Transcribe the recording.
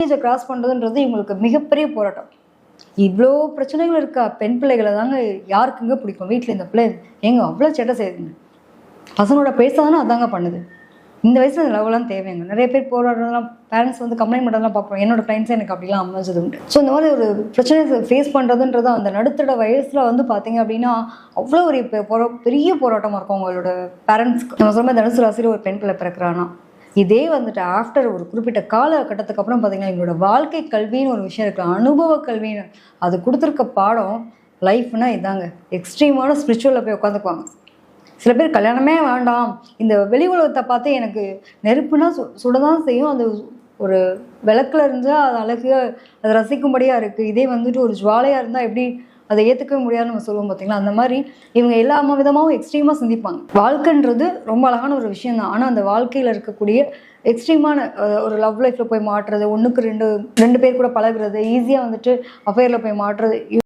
டீனேஜை cross பண்ணுறதுன்றது இவங்களுக்கு மிகப்பெரிய போராட்டம். இவ்வளோ பிரச்சனைகள் இருக்கா? பெண் பிள்ளைகளை தாங்க யாருக்குங்க பிடிக்கும்? வீட்டில் இந்த பிள்ளை எங்கே அவ்வளோ சேட்டை செய்யுதுங்க. பசங்களோட பேசாதானே அதாங்க பண்ணுது. இந்த வயசுல இந்த லவ்லாம் தேவைங்க. நிறைய பேர் போராடுறதெல்லாம் பேரண்ட்ஸ் வந்து கம்ப்ளைண்ட் பண்ணுறதெல்லாம் பார்ப்போம் என்னோட ஃப்ரெண்ட்ஸ் எனக்கு அப்படிலாம் அமைஞ்சது உண்டு. ஸோ இந்த மாதிரி ஒரு பிரச்சனை ஃபேஸ் பண்ணுறதுன்றது அந்த நடுத்தர வயசில் வந்து பார்த்தீங்க அப்படின்னா அவ்வளோ ஒரு போரா பெரிய போராட்டமாக இருக்கும் அவங்களோட பேரண்ட்ஸ்க்கு நம்ம சொன்ன மாதிரி தனுசு ராசியில் ஒரு பெண் பிள்ளை பிறக்கிறானா. இதே வந்துட்டு ஆஃப்டர் ஒரு குறிப்பிட்ட காலகட்டத்துக்கு அப்புறம் பார்த்தீங்கன்னா எங்களோட வாழ்க்கை கல்வின்னு ஒரு விஷயம் இருக்கு. அனுபவ கல்வின்னு. அது கொடுத்துருக்க பாடம் லைஃப்னா இதாங்க. எக்ஸ்ட்ரீமான ஸ்பிரிச்சுவலில் போய் உட்காந்துக்குவாங்க சில பேர் கல்யாணமே வேண்டாம். இந்த வெளி உலகத்தை பார்த்து எனக்கு நெருப்புனா சு சுடதான் செய்யும். அந்த ஒரு விளக்குல இருந்தால் அது அழகு அது ரசிக்கும்படியாக இருக்குது இதே வந்துட்டு ஒரு ஜுவாலையாக இருந்தால் எப்படி அதை ஏற்றுக்கவே முடியாதுன்னு நம்ம சொல்லுவோம் பார்த்தீங்களா அந்த மாதிரி இவங்க எல்லா விதமாகவும் எக்ஸ்ட்ரீமாக சிந்திப்பாங்க. வாழ்க்கைன்றது ரொம்ப அழகான ஒரு விஷயம் தான் ஆனால் அந்த வாழ்க்கையில் இருக்கக்கூடிய எக்ஸ்ட்ரீமான ஒரு லவ் லைஃப்பில் போய் மாட்டுறது ஒன்றுக்கு ரெண்டு ரெண்டு பேர் கூட பழகுறது ஈஸியாக வந்துட்டு அஃபேரில் போய் மாட்டுறது